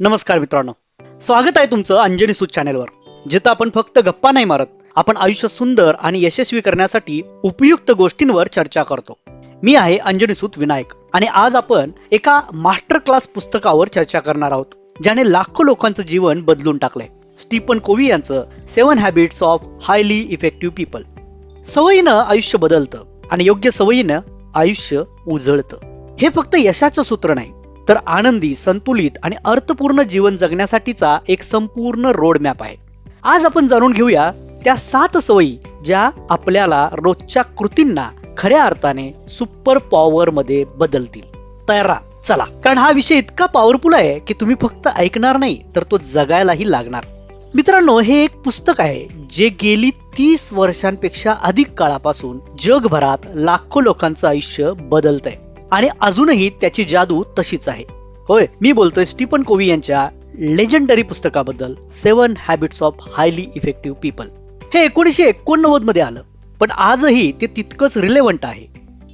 नमस्कार मित्रांनो. स्वागत आहे तुमचं अंजनी सूत चॅनेलवर. जिथं आपण फक्त गप्पा नाही मारत आपण आयुष्य सुंदर आणि यशस्वी करण्यासाठी उपयुक्त गोष्टींवर चर्चा करतो. मी आहे अंजनी सूत विनायक आणि आज आपण एका मास्टर क्लास पुस्तकावर चर्चा करणार आहोत ज्याने लाखो लोकांचं जीवन बदलून टाकलंय. स्टीफन कोवी यांचं Seven Habits of Highly Effective People सवयीनं आयुष्य बदलतं आणि योग्य सवयीनं आयुष्य उजळतं. हे फक्त यशाचं सूत्र नाही तर आनंदी संतुलित आणि अर्थपूर्ण जीवन जगण्यासाठीचा एक संपूर्ण रोड मॅप आहे. आज आपण जाणून घेऊया त्या सात सवयी ज्या आपल्याला रोजच्या कृतींना खऱ्या अर्थाने सुपर पॉवर मध्ये बदलतील. तयार चला कारण हा विषय इतका पॉवरफुल आहे की तुम्ही फक्त ऐकणार नाही तर तो जगायलाही लागणार. मित्रांनो हे एक पुस्तक आहे जे गेली तीस वर्षांपेक्षा अधिक काळापासून जगभरात लाखो लोकांचं आयुष्य बदलत आहे आणि अजूनही त्याची जादू तशीच आहे. होय मी बोलतोय स्टीफन कोवी यांच्या लेजंडरी पुस्तकाबद्दल Seven Habits of Highly Effective People. हे एकोणीसशे एकोणनव्वदमध्ये आलं पण आजही ते तितकंच रिलेव्हंट आहे.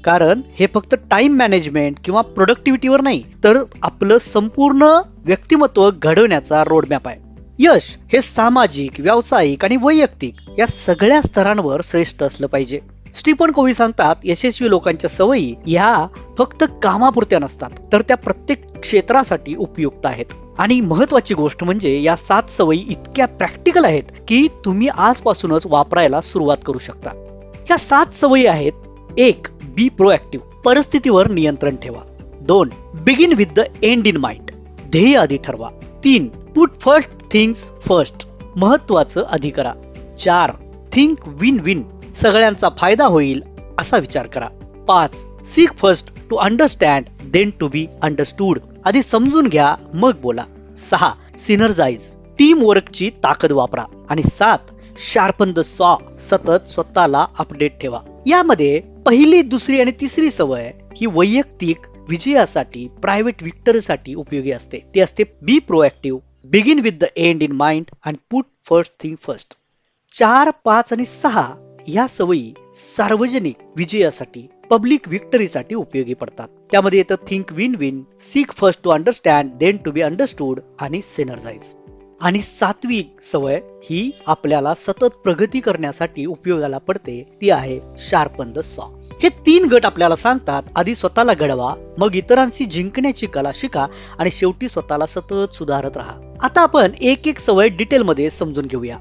कारण हे फक्त टाइम मॅनेजमेंट किंवा प्रोडक्टिव्हिटीवर नाही तर आपलं संपूर्ण व्यक्तिमत्व घडवण्याचा रोडमॅप आहे. यश हे सामाजिक व्यावसायिक आणि वैयक्तिक या सगळ्या स्तरांवर श्रेष्ठ असलं पाहिजे. स्टीफन कोवी सांगतात यशस्वी लोकांच्या सवयी ह्या फक्त कामापुरत्या नसतात तर त्या प्रत्येक क्षेत्रासाठी उपयुक्त आहेत. आणि महत्वाची गोष्ट म्हणजे या सात सवयी इतक्या प्रॅक्टिकल आहेत की तुम्ही आजपासूनच वापरायला सुरुवात करू शकता. ह्या सात सवयी आहेत. एक बी प्रोएक्टिव्ह परिस्थितीवर नियंत्रण ठेवा. दोन begin with the end in mind ध्येय आधी ठरवा. तीन पुट फर्स्ट थिंग्स फर्स्ट महत्वाचं आधी करा. चार थिंक विन विन सगळ्यांचा फायदा होईल असा विचार करा. पाच. Seek first to understand then to be understood आधी समजून घ्या मग बोला. सहा. सिनर्जाइज टीम वर्कची ताकद वापरा. आणि सात. शार्पन द सॉ सतत स्वतःला अपडेट ठेवा. यामध्ये पहिली दुसरी आणि तिसरी सवय ही वैयक्तिक विजयासाठी प्रायव्हेट विक्टरीसाठी उपयोगी असते. ते असते be proactive begin with the end in mind and put first thing first चार पाच आणि सहा या सवयी सार्वजनिक विजयासाठी पब्लिक विक्टरीसाठी उपयोगी पडतात. त्यामध्ये येतं think win win seek first to understand then to be understood आणि सिनर्जाइज आणि सात्विक सवय ही आपल्याला सतत प्रगती करण्यासाठी उपयोगाला पडते ती आहे शार्पन द सॉ हे तीन गट आपल्याला सांगतात आधी स्वतःला घडवा मग इतरांशी जिंकण्याची कला शिका आणि शेवटी स्वतःला सतत सुधारत राहा. आता आपण एक एक सवय डिटेलमध्ये समजून घेऊया.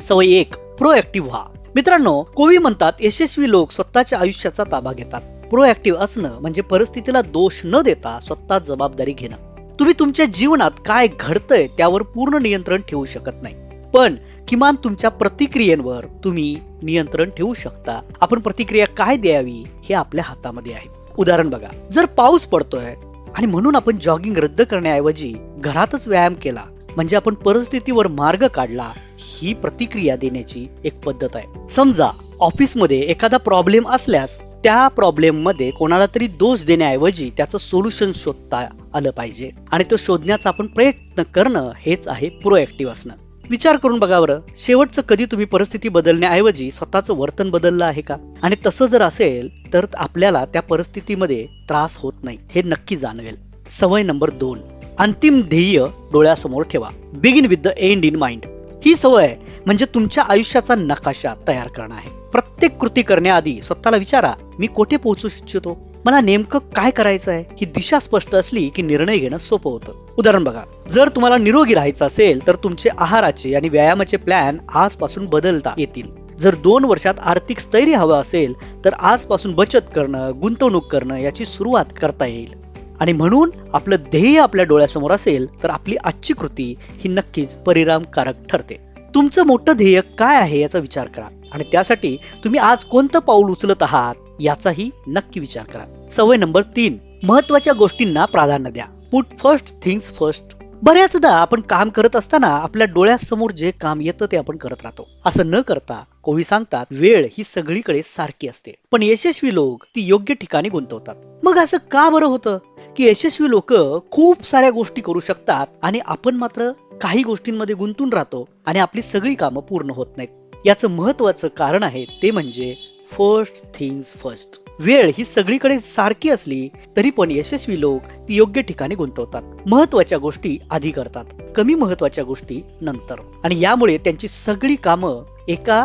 सवय एक प्रोएक्टिव्ह व्हा. मित्रांनो कोवी म्हणतात यशस्वी लोक स्वतःच्या आयुष्याचा ताबा घेतात. प्रोएक्टिव्ह असणं म्हणजे परिस्थितीला दोष न देता स्वतः जबाबदारी घेणं. तुम्ही तुमच्या जीवनात काय घडतंय त्यावर पूर्ण नियंत्रण ठेवू शकत नाही. पण किमान तुमच्या प्रतिक्रियेवर तुम्ही नियंत्रण ठेवू शकता. आपण प्रतिक्रिया काय द्यावी हे आपल्या हातामध्ये आहे. उदाहरण बघा जर पाऊस पडतोय आणि म्हणून आपण जॉगिंग रद्द करण्याऐवजी घरातच व्यायाम केला म्हणजे आपण परिस्थितीवर मार्ग काढला ही प्रतिक्रिया देण्याची एक पद्धत आहे. समजा ऑफिसमध्ये एखादा प्रॉब्लेम असल्यास त्या प्रॉब्लेममध्ये कोणाला तरी दोष देण्याऐवजी त्याचं सोल्युशन शोधता आलं पाहिजे आणि तो शोधण्याचा आपण प्रयत्न करणं हेच आहे प्रोएक्टिव्ह असणं. विचार करून बघा बरं शेवटचं कधी तुम्ही परिस्थिती बदलण्याऐवजी स्वतःचं वर्तन बदललं आहे का? आणि तसं जर असेल तर आपल्याला त्या परिस्थितीमध्ये त्रास होत नाही हे नक्की जाणवेल. सवय नंबर दोन. अंतिम ध्येय डोळ्यासमोर ठेवा. Begin with the end in mind ही सवय म्हणजे तुमच्या आयुष्याचा नकाशा तयार करणं आहे. प्रत्येक कृती करण्याआधी स्वतःला विचारा मी कोठे पोहोचू इच्छितो? मला नेमकं काय करायचं आहे? ही दिशा स्पष्ट असली की निर्णय घेणं सोपं होतं. उदाहरण बघा. जर तुम्हाला निरोगी राहायचं असेल तर तुमचे आहाराचे आणि व्यायामाचे प्लॅन आजपासून बदलता येतील. जर दोन वर्षात आर्थिक स्थैर्य हवं असेल तर आजपासून बचत करणं गुंतवणूक करणं याची सुरुवात करता येईल. आणि म्हणून आपलं ध्येय आपल्या डोळ्यासमोर असेल तर आपली आजची कृती ही नक्कीच परिणामकारक ठरते. तुमचं मोठं ध्येय काय आहे याचा विचार करा. आणि त्यासाठी तुम्ही आज कोणतं पाऊल उचलत आहात याचाही नक्की विचार करा. सवय नंबर तीन महत्त्वाच्या गोष्टींना प्राधान्य द्या. पुट फर्स्ट थिंग्स फर्स्ट बऱ्याचदा आपण काम करत असताना आपल्या डोळ्यासमोर जे काम येतं ते आपण करत राहतो. असं न करता कोवी सांगतात वेळ ही सगळीकडे सारखी असते. पण यशस्वी लोक ती योग्य ठिकाणी गुंतवतात. मग असं का बरं होतं? की यशस्वी लोक खूप साऱ्या गोष्टी करू शकतात आणि आपण मात्र काही गोष्टींमध्ये गुंतून राहतो आणि आपली सगळी कामं पूर्ण होत नाहीत. याचं महत्वाचं कारण आहे ते म्हणजे फर्स्ट थिंग्स फर्स्ट वेळ ही सगळीकडे सारखी असली तरी पण यशस्वी लोक ती योग्य ठिकाणी गुंतवतात. महत्त्वाच्या गोष्टी आधी करतात कमी महत्त्वाच्या गोष्टी नंतर. आणि यामुळे त्यांची सगळी कामं एका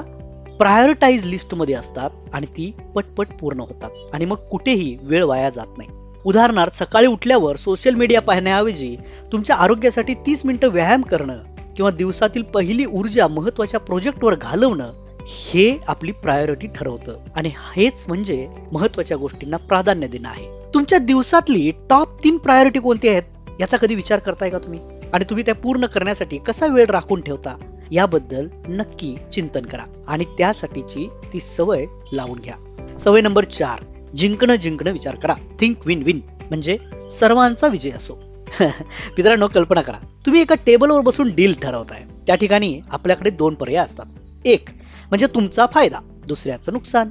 प्रायोरिटाईज लिस्टमध्ये असतात आणि ती पटपट पूर्ण होतात. आणि मग कुठेही वेळ वाया जात नाही. उदाहरणार्थ सकाळी उठल्यावर सोशल मीडिया पाहण्याऐवजी तुमच्या आरोग्यासाठी तीस मिनिटं व्यायाम करणं किंवा दिवसातील पहिली ऊर्जा महत्त्वाच्या प्रोजेक्टवर घालवणं हे आपली प्रायोरिटी ठरवतं. आणि हेच म्हणजे महत्त्वाच्या गोष्टींना प्राधान्य देणं आहे. तुमच्या दिवसातली टॉप तीन प्रायोरिटी कोणती आहेत? याचा कधी विचार करताय का तुम्ही? आणि तुम्ही त्या पूर्ण करण्यासाठी कसा वेळ राखून ठेवता? याबद्दल नक्की चिंतन करा. आणि त्यासाठीची ती सवय लावून घ्या. सवय नंबर चार. जिंकणं जिंकणं विचार करा. थिंक विन विन म्हणजे सर्वांचा विजय असो. मित्रांनो कल्पना करा. तुम्ही एका टेबलवर बसून डील ठरवताय. त्या ठिकाणी आपल्याकडे दोन पर्याय असतात. एक म्हणजे तुमचा फायदा दुसऱ्याचं नुकसान.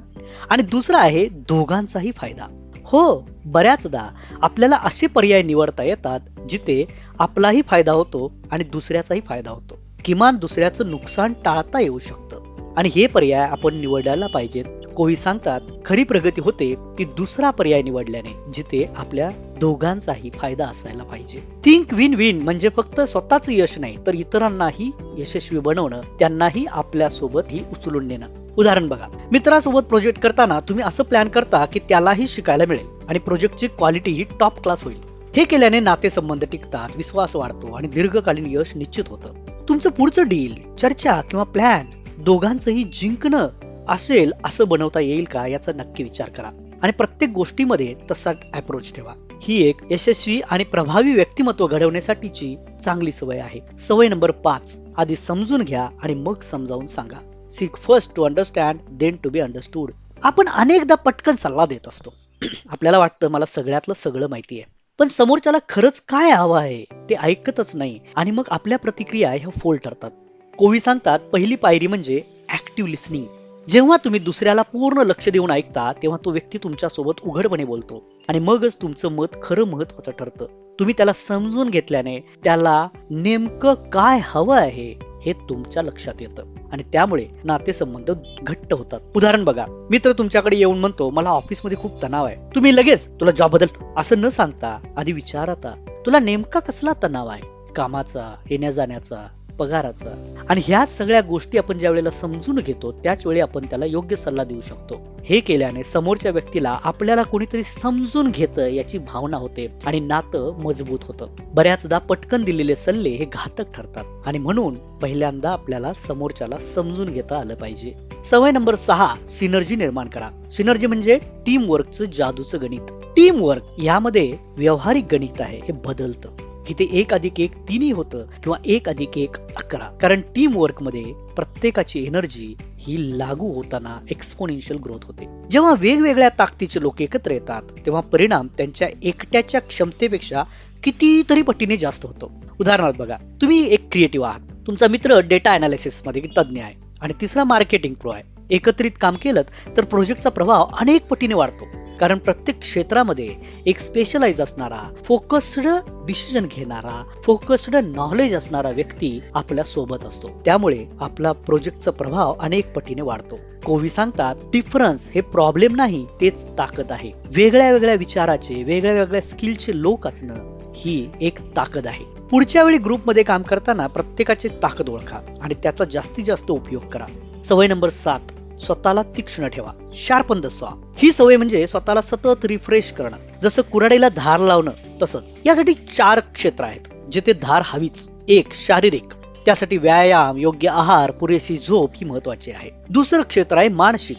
आणि दुसरा आहे दोघांचाही फायदा. हो बऱ्याचदा आपल्याला असे पर्याय निवडता येतात जिथे आपलाही फायदा होतो आणि दुसऱ्याचाही फायदा होतो. किमान दुसऱ्याचं नुकसान टाळता येऊ शकतं. आणि हे पर्याय आपण निवडायला पाहिजेत. कोणी सांगतात खरी प्रगती होते ती दुसरा पर्याय निवडल्याने जिथे आपल्या दोघांचाही फायदा असायला पाहिजे. थिंक विन विन म्हणजे फक्त स्वतःच यश नाही तर इतरांनाही यशस्वी बनवणं त्यांनाही आपल्यासोबत ही उचलून नेणं. उदाहरण बघा. मित्रासोबत प्रोजेक्ट करताना तुम्ही असं प्लॅन करता की त्यालाही शिकायला मिळेल आणि प्रोजेक्टची क्वालिटी ही टॉप क्लास होईल. हे केल्याने नातेसंबंध टिकतात विश्वास वाढतो आणि दीर्घकालीन यश निश्चित होतं. तुमचं पुढचं डील चर्चा किंवा प्लॅन दोघांचंही जिंकणं असेल असं बनवता येईल का याचा नक्की विचार करा. आणि प्रत्येक गोष्टीमध्ये तसा अप्रोच ठेवा. ही एक यशस्वी आणि प्रभावी व्यक्तिमत्व घडवण्यासाठीची चांगली सवय आहे. सवय नंबर पाच आधी समजून घ्या आणि मग समजावून सांगा. Seek first to understand then to be understood आपण अनेकदा पटकन सल्ला देत असतो. आपल्याला वाटतं मला सगळ्यातलं सगळं माहिती आहे. पण समोरच्याला खरंच काय हवं आहे ते ऐकतच नाही. आणि मग आपल्या प्रतिक्रिया ह्या फोल ठरतात. कोवी सांगतात पहिली पायरी म्हणजे ऍक्टिव्ह लिसनिंग जेव्हा तुम्ही दुसऱ्याला पूर्ण लक्ष देऊन ऐकता तेव्हा तो व्यक्ती तुमच्यासोबत उघडपणे बोलतो आणि मगच तुमचं मत खरं महत्वाचं ठरतं. तुम्ही त्याला समजून घेतल्याने त्याला नेमकं काय हवं आहे हे तुमच्या लक्षात येतं आणि त्यामुळे नातेसंबंध घट्ट होतात. उदाहरण बघा मित्र तुमच्याकडे येऊन म्हणतो मला ऑफिसमध्ये खूप तणाव आहे. तुम्ही लगेच तुला जॉब बदल. असं न सांगता आधी विचारता तुला नेमका कसला तणाव आहे? कामाचा येण्या जाण्याचा पगाराचा. आणि ह्या सगळ्या गोष्टी आपण ज्या वेळेला समजून घेतो त्याच वेळी आपण त्याला योग्य सल्ला देऊ शकतो. हे केल्याने समोरच्या व्यक्तीला आपल्याला कोणीतरी समजून घेतं याची भावना होते आणि नातं मजबूत होतं. बऱ्याचदा पटकन दिलेले सल्ले हे घातक ठरतात आणि म्हणून पहिल्यांदा आपल्याला समोरच्याला समजून घेता आलं पाहिजे. सवय नंबर सहा सिनर्जी निर्माण करा. सिनर्जी म्हणजे टीम वर्कचं जादूचं गणित. टीम वर्क यामध्ये व्यावहारिक गणित आहे हे बदलतं. की ते एक अधिक एक तिन्ही होतं किंवा एक अधिक एक अकरा. कारण टीम वर्कमध्ये प्रत्येकाची एनर्जी ही लागू होताना एक्सपोनेन्शियल ग्रोथ होते. जेव्हा वेगवेगळ्या ताकदीचे लोक एकत्र येतात तेव्हा परिणाम त्यांच्या एकट्याच्या क्षमतेपेक्षा कितीतरी पटीने जास्त होतो. उदाहरणार्थ बघा तुम्ही एक क्रिएटिव्ह आहात. तुमचा मित्र डेटा अनालिसिसमध्ये तज्ज्ञ आहे आणि तिसरा मार्केटिंग प्रो आहे. एकत्रित काम केलं तर प्रोजेक्टचा प्रभाव अनेक पटीने वाढतो. कारण प्रत्येक क्षेत्रामध्ये एक स्पेशलाइज असणारा फोकस्ड डिसिजन घेणारा फोकस्ड नॉलेज असणारा व्यक्ती आपल्यासोबत असतो. त्यामुळे आपला प्रोजेक्टचा प्रभाव अनेक पटीने वाढतो. कोवी सांगतात डिफरन्स हे प्रॉब्लेम नाही तेच ताकद आहे. वेगळ्या वेगळ्या विचाराचे वेगळ्या वेगळ्या स्किलचे लोक असणं ही एक ताकद आहे. पुढच्या वेळी ग्रुपमध्ये काम करताना प्रत्येकाची ताकद ओळखा आणि त्याचा जास्तीत जास्त उपयोग करा. सवय नंबर सात स्वतःला तीक्ष्ण ठेवा. शार्पन द सॉ ही सवय म्हणजे स्वतःला सतत रिफ्रेश करणं. जसं कुऱ्हाडीला धार लावणं तसंच. यासाठी चार क्षेत्र आहेत जिथे धार हवीच. एक शारीरिक. त्यासाठी व्यायाम योग्य आहार पुरेशी झोप ही महत्वाची आहे. दुसरं क्षेत्र आहे मानसिक.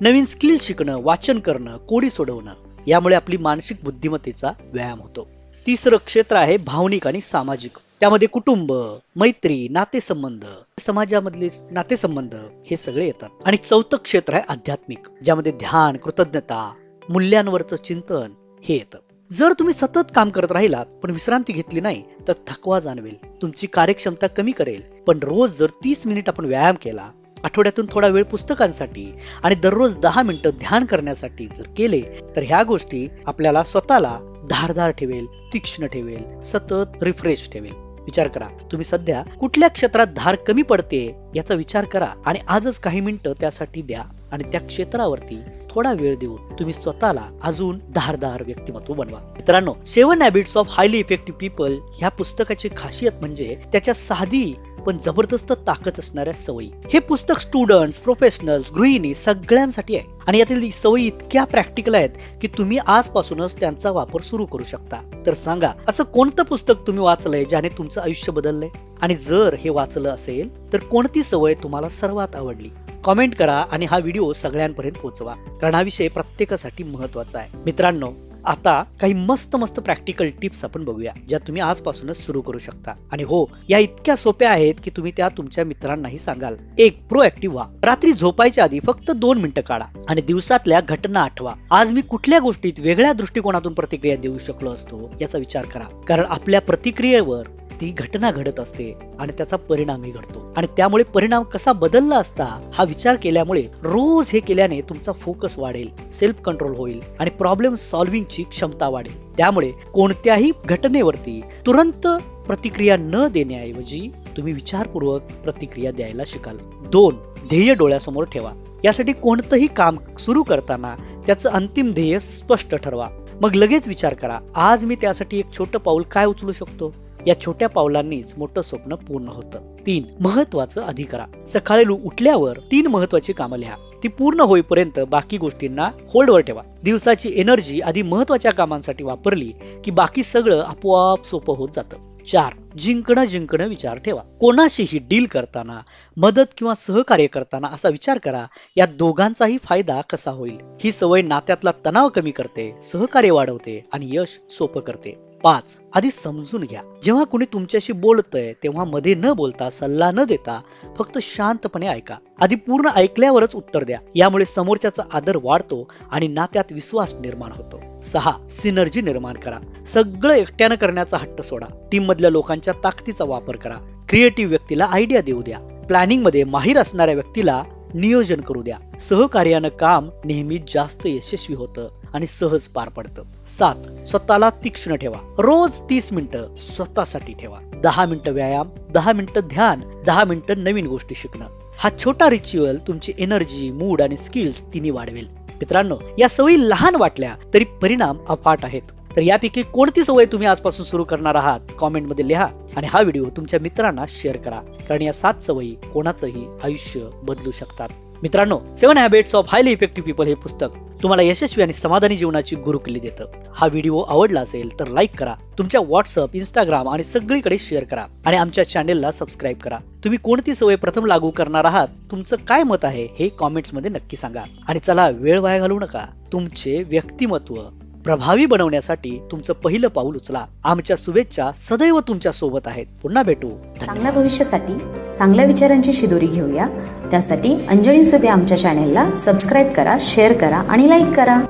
नवीन स्किल शिकणं वाचन करणं कोडी सोडवणं यामुळे आपली मानसिक बुद्धिमत्तेचा व्यायाम होतो. तिसरं क्षेत्र आहे भावनिक आणि सामाजिक. त्यामध्ये कुटुंब मैत्री नातेसंबंध समाजामधले नातेसंबंध हे सगळे येतात. आणि चौथं क्षेत्र आहे आध्यात्मिक ज्यामध्ये ध्यान कृतज्ञता मूल्यांवरचं चिंतन हे येतं. जर तुम्ही सतत काम करत राहिलात पण विश्रांती घेतली नाही तर थकवा जाणवेल. तुमची कार्यक्षमता कमी करेल. पण रोज जर तीस मिनिट आपण व्यायाम केला आठवड्यातून थोडा वेळ पुस्तकांसाठी आणि दररोज दहा मिनिटं ध्यान करण्यासाठी जर केले तर ह्या गोष्टी आपल्याला स्वतःला धारधार ठेवेल तीक्ष्ण ठेवेल सतत रिफ्रेश ठेवेल. विचार करा. तुम्ही सध्या कुठल्या क्षेत्रात धार कमी पडते याचा विचार करा आणि आजच काही मिनिटं त्यासाठी द्या आणि त्या क्षेत्रावरती थोडा वेळ देऊन तुम्ही स्वतःला अजून धारदार व्यक्तिमत्व बनवा. मित्रांनो Seven Habits of Highly Effective People ह्या पुस्तकाची खासियत म्हणजे त्याच्या साधी पण जबरदस्त ताकद असणाऱ्या सवयी. हे पुस्तक स्टुडंट्स प्रोफेशनल्स गृहिणी सगळ्यांसाठी आहे. आणि यातील सवयी इतक्या प्रॅक्टिकल आहेत की तुम्ही आजपासूनच त्यांचा वापर सुरू करू शकता. तर सांगा असं कोणतं पुस्तक तुम्ही वाचलंय ज्याने तुमचं आयुष्य बदललंय? आणि जर हे वाचलं असेल तर कोणती सवय तुम्हाला सर्वात आवडली? कॉमेंट करा आणि हा व्हिडिओ सगळ्यांपर्यंत पोहोचवा कारण हा विषय प्रत्येकासाठी महत्त्वाचा आहे. मित्रांनो आता काही मस्त मस्त प्रॅक्टिकल टिप्स आपण बघूया ज्या तुम्ही आजपासूनच सुरू करू शकता. आणि हो या इतक्या सोप्या आहेत की तुम्ही त्या तुमच्या मित्रांनाही सांगाल. एक प्रोएक्टिव्ह व्हा. रात्री झोपायच्या आधी फक्त दोन मिनिटं काढा आणि दिवसातल्या घटना आठवा. आज मी कुठल्या गोष्टीत वेगळ्या दृष्टिकोनातून प्रतिक्रिया देऊ शकलो असतो याचा विचार करा. कारण आपल्या प्रतिक्रियेवर ती घटना घडत असते आणि त्याचा परिणामही घडतो. आणि त्यामुळे परिणाम कसा बदलला असता हा विचार केल्यामुळे रोज हे केल्याने तुमचा फोकस वाढेल सेल्फ कंट्रोल होईल आणि प्रॉब्लेम सॉल्व्हिंगची क्षमता वाढेल. त्यामुळे कोणत्याही घटनेवरती तुरंत प्रतिक्रिया न देण्याऐवजी तुम्ही विचारपूर्वक प्रतिक्रिया द्यायला शिकाल. दोन ध्येय डोळ्यासमोर ठेवा. यासाठी कोणतंही काम सुरू करताना त्याचं अंतिम ध्येय स्पष्ट ठरवा. मग लगेच विचार करा आज मी त्यासाठी एक छोटं पाऊल काय उचलू शकतो? या छोट्या पावलांनीच मोठं स्वप्न पूर्ण होतं. तीन महत्वाचं आधी करा सकाळी उठल्यावर तीन महत्वाची कामं लिहा. ती पूर्ण होईपर्यंत बाकी गोष्टींना होल्डवर ठेवा. दिवसाची एनर्जी आधी महत्त्वाच्या कामांसाठी वापरली की बाकी सगळं आपोआप सोपं होत जातं. चार जिंकणं जिंकणं विचार ठेवा. कोणाशीही डील करताना मदत किंवा सहकार्य करताना असा विचार करा या दोघांचाही फायदा कसा होईल? ही सवय नात्यातला तणाव कमी करते सहकार्य वाढवते आणि यश सोपं करते. पाच आधी समजून घ्या. जेव्हा कुणी तुमच्याशी बोलतंय तेव्हा मध्ये न बोलता सल्ला न देता फक्त शांतपणे ऐका. आधी पूर्ण ऐकल्यावरच उत्तर द्या. यामुळे समोरच्याचा आदर वाढतो आणि नात्यात विश्वास निर्माण होतो. सहा सिनर्जी निर्माण करा. सगळं एकट्यानं करण्याचा हट्ट सोडा. टीम मधल्या लोकांच्या ताकदीचा वापर करा. क्रिएटिव्ह व्यक्तीला आयडिया देऊ द्या. प्लॅनिंगमध्ये माहीर असणाऱ्या व्यक्तीला नियोजन करू द्या. सहकार्यानं काम नेहमी जास्त यशस्वी होतं. आणि सहज पार पडतं. सात स्वतःला तीक्ष्ण ठेवा. रोज तीस मिनिटं स्वतःसाठी ठेवा. दहा मिनिटं व्यायाम दहा मिनिटं ध्यान दहा मिनिटं नवीन गोष्टी शिकणं. हा छोटा रिच्युअल तुमची एनर्जी मूड आणि स्किल्स तिन्ही वाढवेल. मित्रांनो या सवयी लहान वाटल्या तरी परिणाम अफाट आहेत. तर यापैकी कोणती सवय तुम्ही आजपासून सुरू करणार आहात? कॉमेंटमध्ये लिहा आणि हा व्हिडिओ तुमच्या मित्रांना शेअर करा. कारण या सात सवयी कोणाचंही आयुष्य बदलू शकतात. मित्रांनो Seven Habits of Highly Effective People हे पुस्तक तुम्हाला यशस्वी आणि समाधानी जीवनाची गुरुकिल्ली देतं. हा व्हिडिओ आवडला असेल तर लाईक करा तुमच्या व्हॉट्सअप इंस्टाग्राम आणि सगळीकडे शेअर करा आणि आमच्या चॅनेलला सबस्क्राईब करा. तुम्ही कोणती सवय प्रथम लागू करणार आहात तुमचं काय मत आहे हे कॉमेंट्समध्ये नक्की सांगा. आणि चला वेळ वाया घालवू नका. तुमचे व्यक्तिमत्व प्रभावी बनवण्यासाठी तुमचं पहिलं पाऊल उचला. आमच्या शुभेच्छा सदैव तुमच्यासोबत आहेत. पुन्हा भेटू. चांगल्या भविष्यासाठी चांगल्या विचारांची शिदोरी घेऊया. त्यासाठी अंजली सुदे आमच्या चॅनेलला सबस्क्राईब करा शेअर करा आणि लाईक करा.